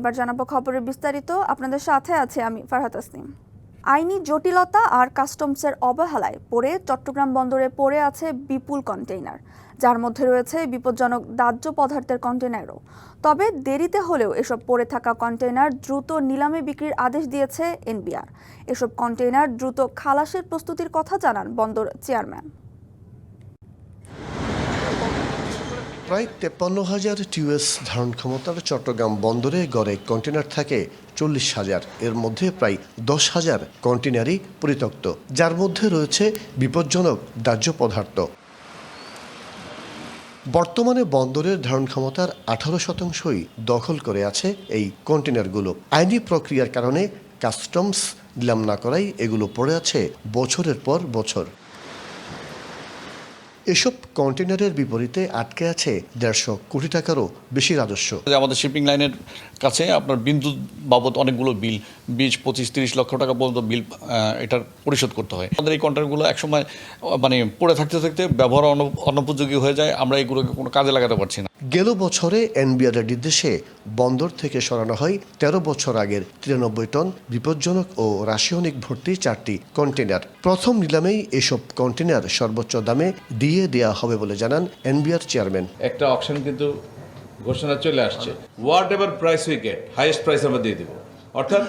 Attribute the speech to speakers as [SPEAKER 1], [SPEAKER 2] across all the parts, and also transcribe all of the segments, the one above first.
[SPEAKER 1] এবার জানাব খবরের বিস্তারিত। আপনাদের সাথে আছে আমি ফারহাত আসনিম আইনি জটিলতা আর কাস্টমসের অবহেলায় পড়ে চট্টগ্রাম বন্দরে পড়ে আছে বিপুল কন্টেইনার, যার মধ্যে রয়েছে বিপজ্জনক দাহ্য পদার্থের কন্টেইনারও। তবে দেরিতে হলেও এসব পড়ে থাকা কন্টেইনার দ্রুত নিলামে বিক্রির আদেশ দিয়েছে এনবিআর। এসব কন্টেইনার দ্রুত খালাসের প্রস্তুতির কথা জানান বন্দর চেয়ারম্যান।
[SPEAKER 2] প্রায় তেপ্পান্ন হাজার টিউএস ধারণ ক্ষমতার চট্টগ্রাম বন্দরে গড়ে কন্টেনার থাকে চল্লিশ হাজার। এর মধ্যে প্রায় দশ হাজার কন্টেনারই পরিত্যক্ত, যার মধ্যে রয়েছে বিপজ্জনক দাহ্য পদার্থ। বর্তমানে বন্দরের ধারণ ক্ষমতার আঠারো শতাংশই দখল করে আছে এই কন্টেনারগুলো আইনি প্রক্রিয়ার কারণে কাস্টমস নিলাম না করাই এগুলো পড়ে আছে বছরের পর বছর। এসব কন্টেনারের বিপরীতে আটকে আছে দেড়শো কোটি টাকারও বেশি রাজস্ব।
[SPEAKER 3] আমাদের শিপিং লাইনের কাছে আপনার বিদ্যুৎ বাবদ অনেকগুলো বিল বিশ পঁচিশ, তিরিশ লক্ষ টাকা পর্যন্ত বিল এটার পরিশোধ করতে হয়। আমাদের এই কন্ট্রাক্টগুলো একসময় মানে পড়ে থাকতে থাকতে ব্যবহার অনু- অনুপযোগী হয়ে যায়। আমরা এগুলোকে কোনো কাজে লাগাতে পারছি না।
[SPEAKER 2] গেল বছরে এনবিআর এর নির্দেশে বন্দর থেকে সরানো হয় তেরো বছর আগের তিরানব্বই টন বিপজ্জনক ও রাসায়নিক ভর্তি চারটি কন্টেনার প্রথম নিলামেই এসব কন্টেনার সর্বোচ্চ দামে দিয়ে দেয়া হবে বলে জানান এনবিআর চেয়ারম্যান।
[SPEAKER 4] একটা অপশন কিন্তু ঘোষণা চলে আসছে। Whatever price we get highest price আমরা দিয়ে দেবো। অর্থাৎ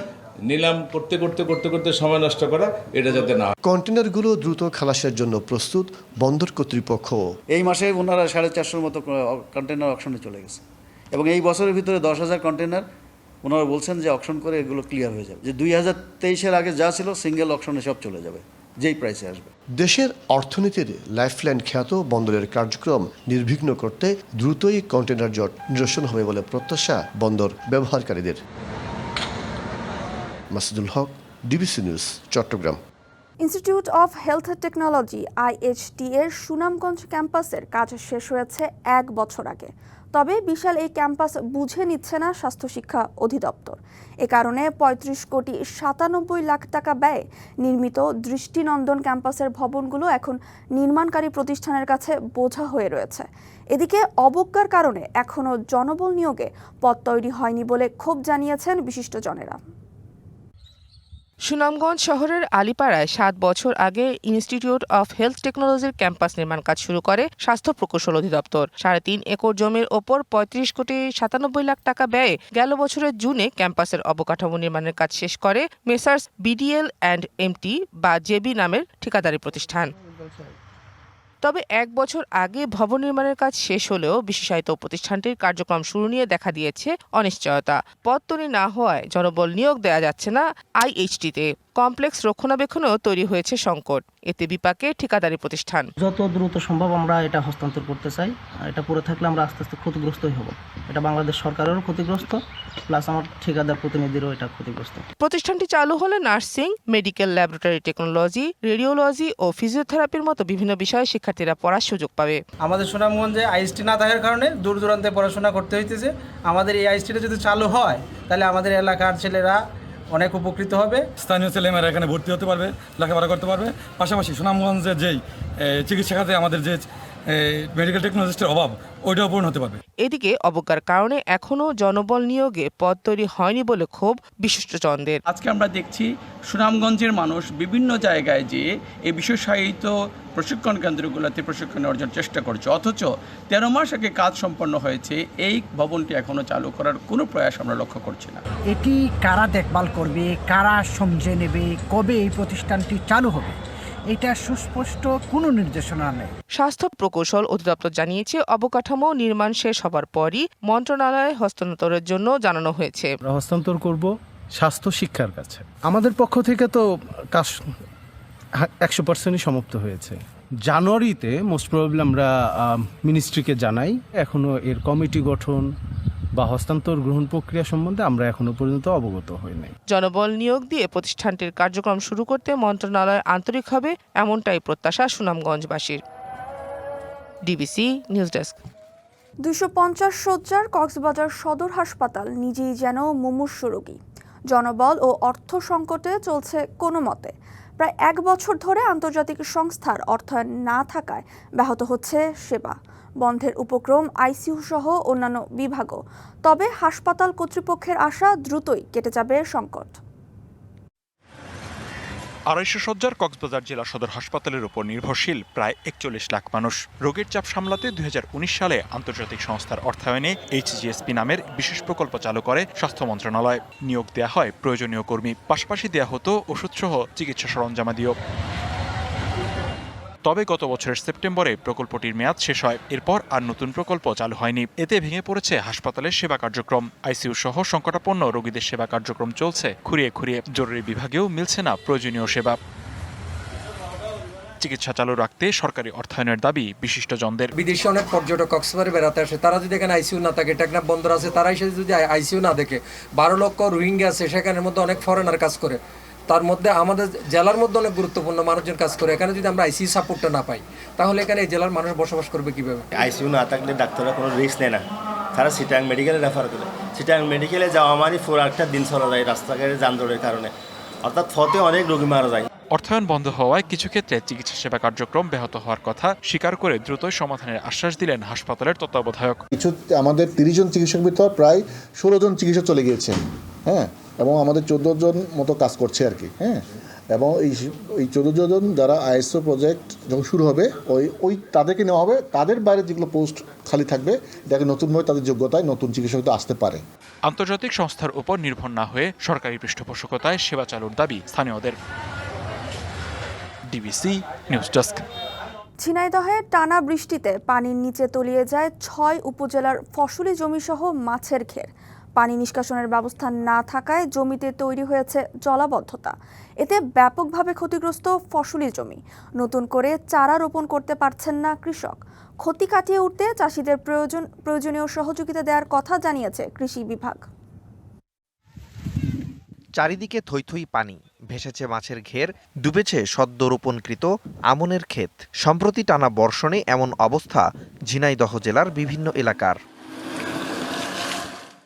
[SPEAKER 4] নিলাম করতে করতে করতে করতে সময় নষ্ট করা এটা যাতে না।
[SPEAKER 2] কন্টেনারগুলো দ্রুত খালাসের জন্য প্রস্তুত বন্দর কর্তৃপক্ষ।
[SPEAKER 5] এই মাসে ওনারা সাড়ে চারশোর মতো কন্টেনার অকশনে চলে গেছে। এবং এই বছরের ভিতরে দশ হাজার কন্টেনার ওনারা বলছেন যে অকশন করে এগুলো ক্লিয়ার হয়ে যাবে। যে দুই হাজার তেইশের আগে যা ছিল সিঙ্গেল অকশনে সব চলে যাবে যেই প্রাইসে আসবে।
[SPEAKER 2] দেশের অর্থনীতির লাইফলাইন খ্যাত বন্দরের কার্যক্রম নির্বিঘ্ন করতে দ্রুতই কন্টেনার জট নিরসন হবে বলে প্রত্যাশা বন্দর ব্যবহারকারীদের। Masudul Haque, DBC news, Chattogram.
[SPEAKER 1] Institute of health technology IHT এর সুনামগঞ্জ ক্যাম্পাসের কাজ শেষ হয়েছে এক বছর আগে। তবে বিশাল এই ক্যাম্পাস বুঝে নিচ্ছে না স্বাস্থ্য শিক্ষা অধিদপ্তর। এ কারণে পঁয়ত্রিশ কোটি সাতানব্বই লাখ টাকা ব্যয়ে নির্মিত দৃষ্টিনন্দন ক্যাম্পাসের ভবনগুলো এখন নির্মাণকারী প্রতিষ্ঠানের কাছে বোঝা হয়ে রয়েছে। এদিকে অবজ্ঞার কারণে এখনও জনবল নিয়োগে পদ তৈরি হয়নি বলে ক্ষোভ জানিয়েছেন বিশিষ্টজনেরা।
[SPEAKER 6] সুনামগঞ্জ শহরের আলিপাড়ায় সাত বছর আগে ইনস্টিটিউট অফ হেলথ টেকনোলজির ক্যাম্পাস নির্মাণ কাজ শুরু করে স্বাস্থ্য প্রকৌশল অধিদপ্তর। সাড়ে তিন একর জমির ওপর পঁয়ত্রিশ কোটি সাতানব্বই লাখ টাকা ব্যয়ে গেল বছরের জুনে ক্যাম্পাসের অবকাঠামো নির্মাণের কাজ শেষ করে মেসার্স বিডিএল অ্যান্ড এমটি বা জেবি নামের ঠিকাদারি প্রতিষ্ঠান। তবে এক বছর আগে ভবন নির্মাণের কাজ শেষ হলেও বিশেষায়িত প্রতিষ্ঠানটির কার্যক্রম শুরু নিয়ে দেখা দিয়েছে অনিশ্চয়তা। পদ তৈরি না হওয়ায় জনবল নিয়োগ দেওয়া যাচ্ছে না আইএইচটিতে। কমপ্লেক্স রক্ষণাবেক্ষণেও তৈরি হয়েছে সংকট। এতে বিপাকে ঠিকাদারি প্রতিষ্ঠান।
[SPEAKER 7] যত দ্রুত সম্ভব আমরা এটা হস্তান্তর করতে চাই। এটা পড়ে থাকলে আমরা আস্তে আস্তে ক্ষতিগ্রস্তই হব। এটা বাংলাদেশ সরকারেরও ক্ষতিগ্রস্ত। প্লাস আমার ঠিকাদার প্রতিনিধিরও এটা ক্ষতিগ্রস্ত।
[SPEAKER 6] প্রতিষ্ঠানটি চালু হলে nursing medical laboratory technology radiology ও ফিজিওথেরাপির মতো বিভিন্ন বিষয়ে শিক্ষার্থীরা পড়ার সুযোগ পাবে।
[SPEAKER 8] আমাদের সুনামগঞ্জে আইএসটি না থাকার কারণে দূর দূরান্তে পড়াশোনা করতে হইতেছে। আমাদের এই আইএসটিটা যদি চালু হয় তাহলে আমাদের এলাকার ছেলেরা অনেক উপকৃত হবে।
[SPEAKER 9] স্থানীয় ছেলেমেয়েরা এখানে ভর্তি হতে পারবে লেখাপড়া করতে পারবে। পাশাপাশি সুনামগঞ্জের যেই চিকিৎসা খাতে আমাদের যে মেডিকেল টেকনোলজিস্টের অভাব ওইটাও পূরণ হতে পারবে।
[SPEAKER 6] এদিকে অবজ্ঞার কারণে এখনও জনবল নিয়োগে পদ তৈরি হয়নি বলে ক্ষোভ বিশিষ্টজনদের।
[SPEAKER 10] আজকে আমরা দেখছি সুনামগঞ্জের মানুষ বিভিন্ন জায়গায় যেয়ে এই বিশেষায়িত প্রশিক্ষণ কেন্দ্রগুলোতে প্রশিক্ষণ অর্জন চেষ্টা করছে। অথচ তেরো মাস আগে কাজ সম্পন্ন হয়েছে এই ভবনটি এখনও চালু করার কোনো প্রয়াস আমরা লক্ষ্য করছি না।
[SPEAKER 11] এটি কারা দেখভাল করবে কারা সমঝে নেবে কবে এই প্রতিষ্ঠানটি চালু হবে? এটা সুস্পষ্ট কোনো নির্দেশনা নেই।
[SPEAKER 6] স্বাস্থ্য প্রকৌশল অধিদপ্তর জানিয়েছে অবকাঠামো নির্মাণ শেষ হবার পরই মন্ত্রণালয়ে হস্তান্তরের জন্য জানানো হয়েছে।
[SPEAKER 12] আমরা হস্তান্তর করব স্বাস্থ্য শিক্ষার কাছে। আমাদের পক্ষ থেকে তো কাজ একশো পার্সেন্টই সমাপ্ত হয়েছে। জানুয়ারিতে মোস্ট প্রবাবলি আমরা মিনিস্ট্রিকে জানাই। এখনও এর কমিটি গঠন বা হস্তান্তর গ্রহণ প্রক্রিয়া সম্বন্ধে আমরা এখনও পর্যন্ত অবগত হই নাই।
[SPEAKER 6] জনবল নিয়োগ দিয়ে প্রতিষ্ঠানটির কার্যক্রম শুরু করতে মন্ত্রণালয় আন্তরিক হবে এমনটাই প্রত্যাশা সুনামগঞ্জবাসীর। ডিবিসি নিউজ ডেস্ক
[SPEAKER 1] দুশো পঞ্চাশ শয্যার কক্সবাজার সদর হাসপাতাল নিজেই যেন মুমূর্ষ রোগী। জনবল ও অর্থ সংকটে চলছে কোনো মতে। প্রায় এক বছর ধরে আন্তর্জাতিক সংস্থার অর্থায়ন না থাকায় ব্যাহত হচ্ছে সেবা। বন্ধের উপক্রম, আইসিইউ সহ অন্যান্য বিভাগও। তবে হাসপাতাল কর্তৃপক্ষের আশা দ্রুতই কেটে যাবে সংকট।
[SPEAKER 13] আড়াইশো সজ্জার কক্সবাজার জেলা সদর হাসপাতালের উপর নির্ভরশীল প্রায় একচল্লিশ লাখ মানুষ। রোগীর চাপ সামলাতে দুই হাজার উনিশ সালে আন্তর্জাতিক সংস্থার অর্থায়নে এইচজিএসপি নামের বিশেষ প্রকল্প চালু করে স্বাস্থ্য মন্ত্রণালয়। নিয়োগ দেওয়া হয় প্রয়োজনীয় কর্মী, পাশাপাশি দেওয়া হতো ওষুধসহ চিকিৎসা সরঞ্জামাদিও। তবে গত বছরের সেপ্টেম্বরে প্রকল্পটির মেয়াদ শেষ হয়। এরপর আর নতুন প্রকল্প চালু হয়নি। এতে ভেঙে পড়েছে হাসপাতালের সেবা কার্যক্রম। আইসিইউ সহ সংকটাপন্ন রোগীদের সেবা কার্যক্রম চলছে খুঁড়িয়ে খুঁড়িয়ে। জরুরি বিভাগেও মিলছে না প্রয়োজনীয় সেবা। চিকিৎসা চালু রাখতে সরকারি অর্থায়নের দাবি বিশিষ্টজনদের।
[SPEAKER 14] বিদেশে অনেক পর্যটক কক্সবাজারে বেড়াতে আসে। তারা যদি এখানে আইসিইউ না থাকে, টেকনাফ বন্দর আছে তারা এসে যদি আইসিইউ না দেখে, বারো লক্ষ রোহিঙ্গা আছে, সেখানের মধ্যে অনেক ফরেনার কাজ করে। তার মধ্যে আমাদের জেলার মধ্যে অনেক গুরুত্বপূর্ণ মানুষজন কাজ করে। এখানে যদি আমরা আইসিইউ সাপোর্টটা না পাই তাহলে এখানে এই জেলার মানুষ বসবাস করবে কীভাবে?
[SPEAKER 15] আইসিইউ না থাকলে ডাক্তাররা কোনো রিস্ক নেয় না। তারা সিটাং মেডিকেলে রেফার করে। সিটাং মেডিকেলে যাওয়া মানে পুরো একটা দিন চলা যায় রাস্তাঘাটে যানজটের কারণে। অর্থাৎ ফতে অনেক রোগী মারা যায়।
[SPEAKER 13] অর্থায়ন বন্ধ হওয়ায় কিছু ক্ষেত্রে চিকিৎসা সেবা কার্যক্রম ব্যাহত হওয়ার কথা স্বীকার করে দ্রুত সমাধানের আশ্বাস দিলেন হাসপাতালের তত্ত্বাবধায়ক।
[SPEAKER 16] কিছু আমাদের তিরিশ জন চিকিৎসক ভিতর প্রায় ষোলো জন চিকিৎসক চলে গিয়েছেন। হ্যাঁ এবং আমাদের চোদ্দ জন মতো কাজ করছে আর কি হ্যাঁ। এবং এই এই চোদ্দ জন যারা আইএসও প্রজেক্ট যখন শুরু হবে ওই ওই তাদেরকে নেওয়া হবে। তাদের বাইরে যেগুলো পোস্ট খালি থাকবে এটাকে নতুনভাবে তাদের যোগ্যতায় নতুন চিকিৎসক আসতে পারে।
[SPEAKER 13] আন্তর্জাতিক সংস্থার উপর নির্ভর না হয়ে সরকারি পৃষ্ঠপোষকতায় সেবা চালুর দাবি স্থানীয়দের। DBC news desk.
[SPEAKER 1] ঝিনাইদহে টানা বৃষ্টিতে পানির নিচে তলিয়ে যায় ছয় উপজেলার ফসলি জমিসহ মাছের ঘের পানি নিষ্কাশনের ব্যবস্থা না থাকায় জমিতে তৈরি হয়েছে জলাবদ্ধতা। এতে ব্যাপকভাবে ক্ষতিগ্রস্ত ফসলি জমি। নতুন করে চারা রোপণ করতে পারছেন না কৃষক। ক্ষতি কাটিয়ে উঠতে চাষিদের প্রয়োজন, প্রয়োজনীয় সহযোগিতা দেওয়ার কথা জানিয়েছে কৃষি বিভাগ।
[SPEAKER 17] চারিদিকে থই থই পানি, ভেসেছে মাছের ঘের, ডুবেছে সদ্য রোপণকৃত আমনের ক্ষেত। সম্প্রতি টানা বর্ষণে এমন অবস্থা ঝিনাইদহ জেলার বিভিন্ন এলাকার।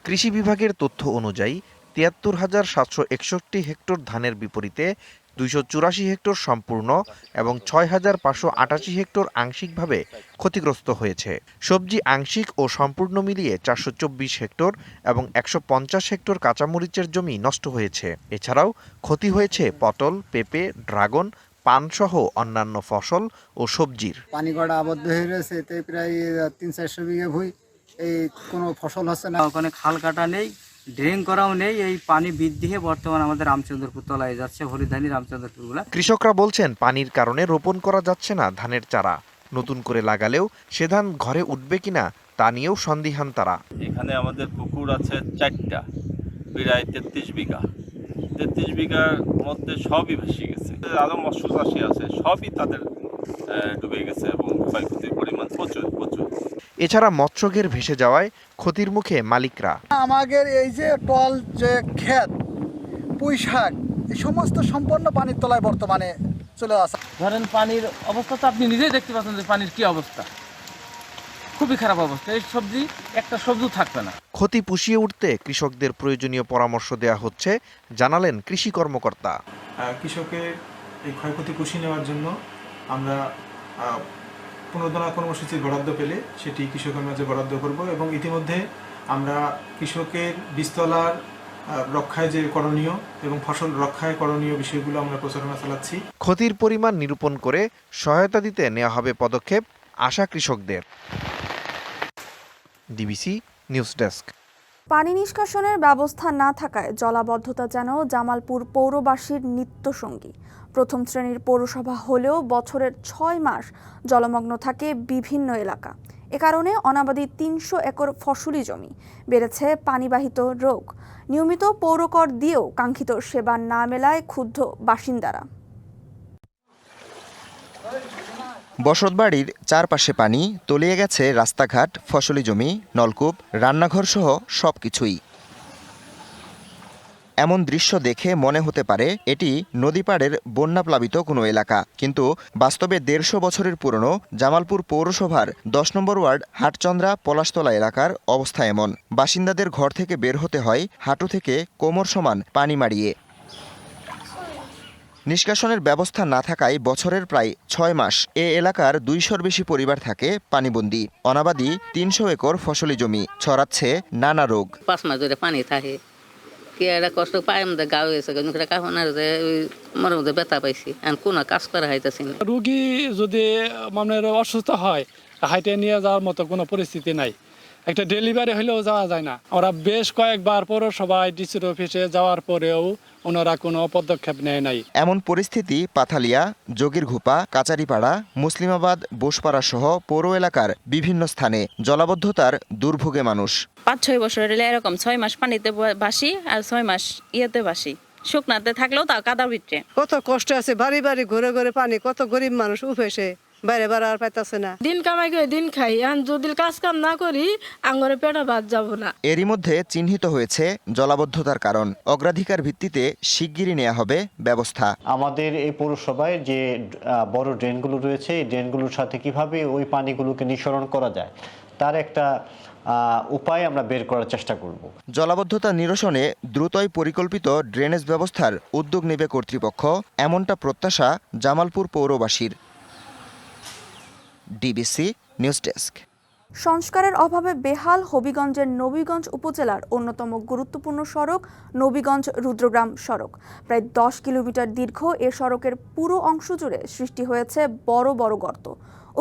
[SPEAKER 17] কৃষি বিভাগের তথ্য অনুযায়ী, তিয়াত্তর হাজার সাতশো একষট্টি হেক্টর ধানের বিপরীতে দুইশো চুরাশি হেক্টর সম্পূর্ণ এবং ছয় হাজার পাঁচশো আটাশি হেক্টর আংশিকভাবে ক্ষতিগ্রস্ত হয়েছে। সবজি আংশিক ও সম্পূর্ণ মিলিয়ে চারশো চব্বিশ হেক্টর এবং একশো পঞ্চাশ হেক্টর কাঁচামরিচের জমি নষ্ট হয়েছে। এছাড়াও ক্ষতি হয়েছে পটল, পেঁপে, ড্রাগন, পানসহ অন্যান্য ফসল ও সবজির।
[SPEAKER 18] পানি গড়া আবদ্ধ হয়ে রয়েছে, এতে প্রায় তিন চারশো বিঘে ভুই এই কোনো ফসল হচ্ছে না।
[SPEAKER 19] ওখানে খাল কাটা নেই ড্রেন করাও নেই এই পানি বৃদ্ধি হয়ে বর্তমান আমাদের রামচন্দ্রপুর তলায় যাচ্ছে হরিধানী রামচন্দ্রপুরগুলা।
[SPEAKER 17] কৃষকরা বলছেন পানির কারণে রোপণ করা যাচ্ছে না ধানের চারা। নতুন করে লাগালেও সে ধান ঘরে উঠবে কিনা তা নিয়েও সন্দিহান তারা।
[SPEAKER 20] এখানে আমাদের পুকুর আছে চারটা প্রায় তেত্রিশ বিঘা। তেত্রিশ বিঘার মধ্যে সবই ভেসে গেছে। আরও মৎস্য চাষি আছে সবই তাদের ডুবে গেছে এবং ক্ষয়ক্ষতির পরিমাণ প্রচুর প্রচুর।
[SPEAKER 17] এছাড়া মৎস্যঘের ভেসে যাওয়ায় ক্ষতির মুখে মালিকরা।
[SPEAKER 18] আমাদের এই যে টল যে ক্ষেত পুঁই শাক এই সমস্ত সম্পূর্ণ পানির তলায় বর্তমানে চলে আসে
[SPEAKER 21] ধরেন পানির অবস্থা তো আপনি নিজেই দেখতে পাচ্ছেন যে পানির কি অবস্থা। খুবই খারাপ অবস্থা। এই সবজি একটা সবজিও থাকবে না।
[SPEAKER 17] ক্ষতি পুষিয়ে উঠতে কৃষকদের প্রয়োজনীয় পরামর্শ দেওয়া হচ্ছে জানালেন কৃষি কর্মকর্তা।
[SPEAKER 22] কৃষকের এই ক্ষয়ক্ষতি পুষিয়ে নেওয়ার জন্য আমরা পুনর্দনা কর্মসূচি বরাদ্দ পেলে সেটি কৃষকের মাঝে বরাদ্দ করব এবং ইতিমধ্যে আমরা কৃষকের বীজতলার রক্ষায় যে করণীয় এবং ফসল রক্ষায় করণীয় বিষয়গুলো আমরা প্রচারণা চালাচ্ছি।
[SPEAKER 17] ক্ষতির পরিমাণ নিরূপণ করে সহায়তা দিতে নেওয়া হবে পদক্ষেপ আশা কৃষকদের। DBC news desk.
[SPEAKER 1] পানি নিষ্কাশনের ব্যবস্থা না থাকায় জলাবদ্ধতা যেন জামালপুর পৌরবাসীর নিত্যসঙ্গী। প্রথম শ্রেণির পৌরসভা হলেও বছরের ছয় মাস জলমগ্ন থাকে বিভিন্ন এলাকা। এ কারণে অনাবাদি তিনশো একর ফসলি জমি বেড়েছে পানিবাহিত রোগ। নিয়মিত পৌরকর দিয়েও কাঙ্ক্ষিত সেবা না মেলায় ক্ষুব্ধ বাসিন্দারা।
[SPEAKER 23] বসতবাড়ির চারপাশে পানি তলিয়ে গেছে রাস্তাঘাট, ফসলি জমি, নলকূপ রান্নাঘর সহ সব কিছুই এমন দৃশ্য দেখে মনে হতে পারে এটি নদীপাড়ের বন্যাপ্লাবিত কোনো এলাকা। কিন্তু বাস্তবে দেড়শো বছরের পুরনো জামালপুর পৌরসভার দশ নম্বর ওয়ার্ড হাটচন্দ্রা পলাশতলা এলাকার অবস্থা এমন। বাসিন্দাদের ঘর থেকে বের হতে হয় হাঁটু থেকে কোমর সমান পানি মারিয়ে নিষ্কাশনের ব্যবস্থা না থাকায় বছরের প্রায় ছয় মাস এ এলাকার দুইশোর বেশি পরিবার থাকে পানিবন্দি। অনাবাদি তিনশো একর ফসলি জমি ছড়াচ্ছে নানা রোগ।
[SPEAKER 24] পাঁচ মাস ধরে পানি থাকে। কি একটা কষ্ট পায় আমাদের গাও হয়েছে কিন্তু কাহনার যে ওই মনের মধ্যে ব্যথা পাইছি। আর কোনো কাজ করা হইতেছি না
[SPEAKER 25] রুগী যদি মানে অসুস্থ হয় হাইটে নিয়ে যাওয়ার মতো কোনো পরিস্থিতি নাই। একটা ডেলিভারি হলেও যাওয়া যায় না। ওরা বেশ কয়েকবার পৌরসভায় ডিসির অফিসে যাওয়ার পরেও ওনারা কোনো পদক্ষেপ নেয় নাই।
[SPEAKER 23] এমন পরিস্থিতি পাথালিয়া যোগীরঘোপা কাচারিপাড়া মুসলিমাবাদ বোসপাড়া সহ পৌর এলাকার বিভিন্ন স্থানে জলাবদ্ধতার দুর্ভোগে মানুষ।
[SPEAKER 26] পাঁচ ছয় বছর হলে এরকম ছয় মাস পানিতে বাসি আর ছয় মাস ইয়েতে বাসি। শুকনাতে থাকলেও তাও কাদা ভিতরে।
[SPEAKER 27] কত কষ্ট আছে বাড়ি বাড়ি ঘুরে ঘুরে পানি কত গরিব মানুষ উঠেছে বাইরে বাইরে আর পাইতেছে না।
[SPEAKER 28] দিন কামাই করে দিন খাই আর যদি কাজ কাম না করি আঙ্গরে পেটা ভাত যাব না।
[SPEAKER 23] এরই মধ্যে চিহ্নিত হয়েছে জলাবদ্ধতার কারণ। অগ্রাধিকার ভিত্তিতে শিগগিরই নেওয়া হবে ব্যবস্থা।
[SPEAKER 29] আমাদের এই পৌরসভায় যে বড় ড্রেনগুলো রয়েছে এই ড্রেনগুলোর সাথে কীভাবে ওই পানিগুলোকে নিঃসরণ করা যায় তার একটা উপায় আমরা বের করার চেষ্টা করব।
[SPEAKER 23] জলাবদ্ধতা নিরসনে দ্রুতই পরিকল্পিত ড্রেনেজ ব্যবস্থার উদ্যোগ নেবে কর্তৃপক্ষ এমনটা প্রত্যাশা জামালপুর পৌরবাসীর। DBC news desk.
[SPEAKER 1] সংস্কারের অভাবে বেহাল হবিগঞ্জের নবীগঞ্জ উপজেলার অন্যতম গুরুত্বপূর্ণ সড়ক নবীগঞ্জ রুদ্রগ্রাম সড়ক। প্রায় দশ কিলোমিটার দীর্ঘ এ সড়কের পুরো অংশ জুড়ে সৃষ্টি হয়েছে বড় বড় গর্ত।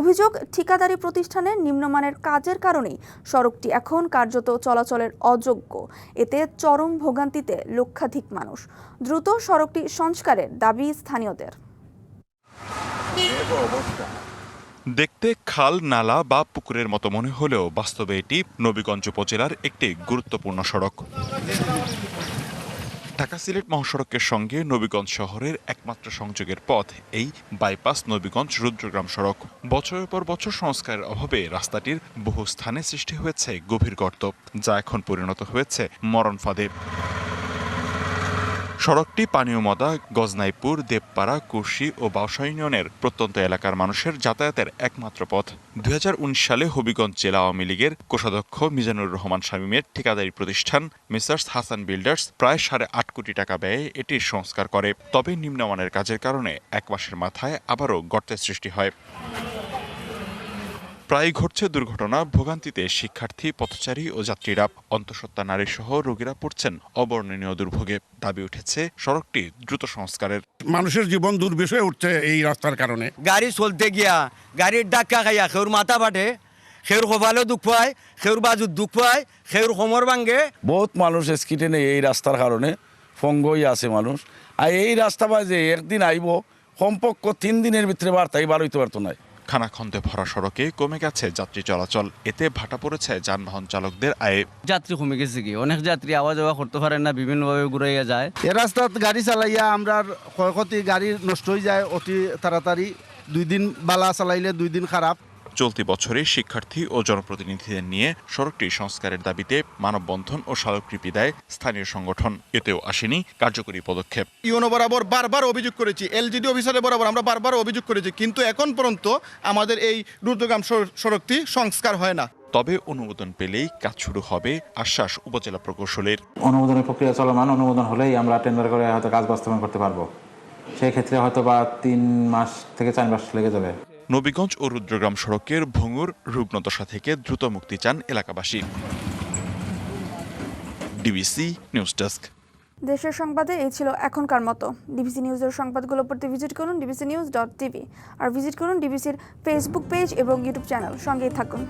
[SPEAKER 1] অভিযোগ ঠিকাদারি প্রতিষ্ঠানের নিম্নমানের কাজের কারণেই সড়কটি এখন কার্যত চলাচলের অযোগ্য। এতে চরম ভোগান্তিতে লক্ষাধিক মানুষ। দ্রুত সড়কটি সংস্কারের দাবি স্থানীয়দের।
[SPEAKER 13] দেখতে খাল, নালা বা পুকুরের মতো মনে হলেও বাস্তবে এটি নবীগঞ্জ উপজেলার একটি গুরুত্বপূর্ণ সড়ক। ঢাকা সিলেট মহাসড়কের সঙ্গে নবীগঞ্জ শহরের একমাত্র সংযোগের পথ এই বাইপাস নবীগঞ্জ রুদ্রগ্রাম সড়ক। বছরের পর বছর সংস্কারের অভাবে রাস্তাটির বহু স্থানে সৃষ্টি হয়েছে গভীর গর্ত, যা এখন পরিণত হয়েছে মরণ ফাঁদে। সড়কটি পানীয় মদা, গজনাইপুর, দেবপাড়া কুর্শি ও বাউসা ইউনিয়নের প্রত্যন্ত এলাকার মানুষের যাতায়াতের একমাত্র পথ। দুই হাজার উনিশ সালে হবিগঞ্জ জেলা আওয়ামী লীগের কোষাধ্যক্ষ মিজানুর রহমান শামীমের ঠিকাদারি প্রতিষ্ঠান মিসার্স হাসান বিল্ডার্স প্রায় সাড়ে আট কোটি টাকা ব্যয়ে এটির সংস্কার করে। তবে নিম্নমানের কাজের কারণে এক মাসের মাথায় আবারও গর্তের সৃষ্টি হয়। প্রায় ঘটছে দুর্ঘটনা। ভোগান্তিতে শিক্ষার্থী পথচারী ও যাত্রীরা অন্তঃসত্ত্বা নারী সহ রোগীরা পড়ছেন অবর্ণনীয় দুর্ভোগে। দাবি উঠেছে সড়কটি দ্রুত সংস্কারের।
[SPEAKER 30] মানুষের জীবন দুর্বিষ হয়ে উঠছে এই রাস্তার কারণে।
[SPEAKER 31] গাড়ি চলতে গিয়া গাড়ির ডাক্কা খাইয়া খেউর মাথা ফাটে খেউর কপালেও দুঃখ পায় খেউর বাজুর দুঃখ পায় খেউর কোমর ভাঙ্গে
[SPEAKER 32] বহুত মানুষ স্কিটে নেই এই রাস্তার কারণে ফঙ্গই আছে মানুষ। আর এই রাস্তা বা যে একদিন আইব কমপক্ষ তিন দিনের ভিতরে বার্তাই বার হইতে পারতো না।
[SPEAKER 13] খানাখন্দে ভরা সড়কে কমে গেছে যাত্রী চলাচল। এতে ভাটা পড়েছে যানবাহন চালকদের আয়ে।
[SPEAKER 33] যাত্রী কমে গেছে কি? অনেক যাত্রী আওয়া যাওয়া করতে পারেন না বিভিন্নভাবে ঘুরাইয়া যায়।
[SPEAKER 12] এ রাস্তাত গাড়ি চালাইয়া আমরা ক্ষয়ক্ষতি গাড়ি নষ্ট হয়ে যায় অতি তাড়াতাড়ি। দুই দিন বালা চালাইলে দুই দিন খারাপ।
[SPEAKER 13] চলতি বছরে শিক্ষার্থী ও জনপ্রতিনিধিদের নিয়ে সড়কটি সংস্কারের দাবিতে মানববন্ধন ও স্মারকলিপি দেয় স্থানীয় সংগঠন। এতেও আসেনি কার্যকরী পদক্ষেপ।
[SPEAKER 30] ইউনো বরাবর বারবার অভিযোগ করেছি এলজিডি অফিসারের বরাবর আমরা বারবার অভিযোগ করেছি কিন্তু এখন পর্যন্ত আমাদের এই রুদ্রগ্রাম সড়কটি সংস্কার হয় না।
[SPEAKER 13] তবে অনুমোদন পেলেই কাজ শুরু হবে আশ্বাস উপজেলা প্রকৌশলের।
[SPEAKER 34] অনুমোদনের প্রক্রিয়া চলমান অনুমোদন হলেই আমরা টেন্ডার করে হয়তো কাজ বাস্তবায়ন করতে পারব। সেই ক্ষেত্রে হয়তো বা তিন মাস থেকে চার মাস লেগে যাবে।
[SPEAKER 13] নবীগঞ্জ ও রুদ্রগ্রাম সড়কের ভঙ্গুর রুগ্নদশা থেকে দ্রুত মুক্তি চান এলাকাবাসী। DBC news desk.
[SPEAKER 1] দেশের সংবাদে এই ছিল এখনকার মতো। ডিবিসি নিউজের সংবাদগুলো পড়তে ভিজিট করুন ডিবিসি নিউজ ডট টিভি। আর ভিজিট করুন ডিবিসির ফেসবুক পেজ এবং ইউটিউব চ্যানেল। সঙ্গেই থাকুন।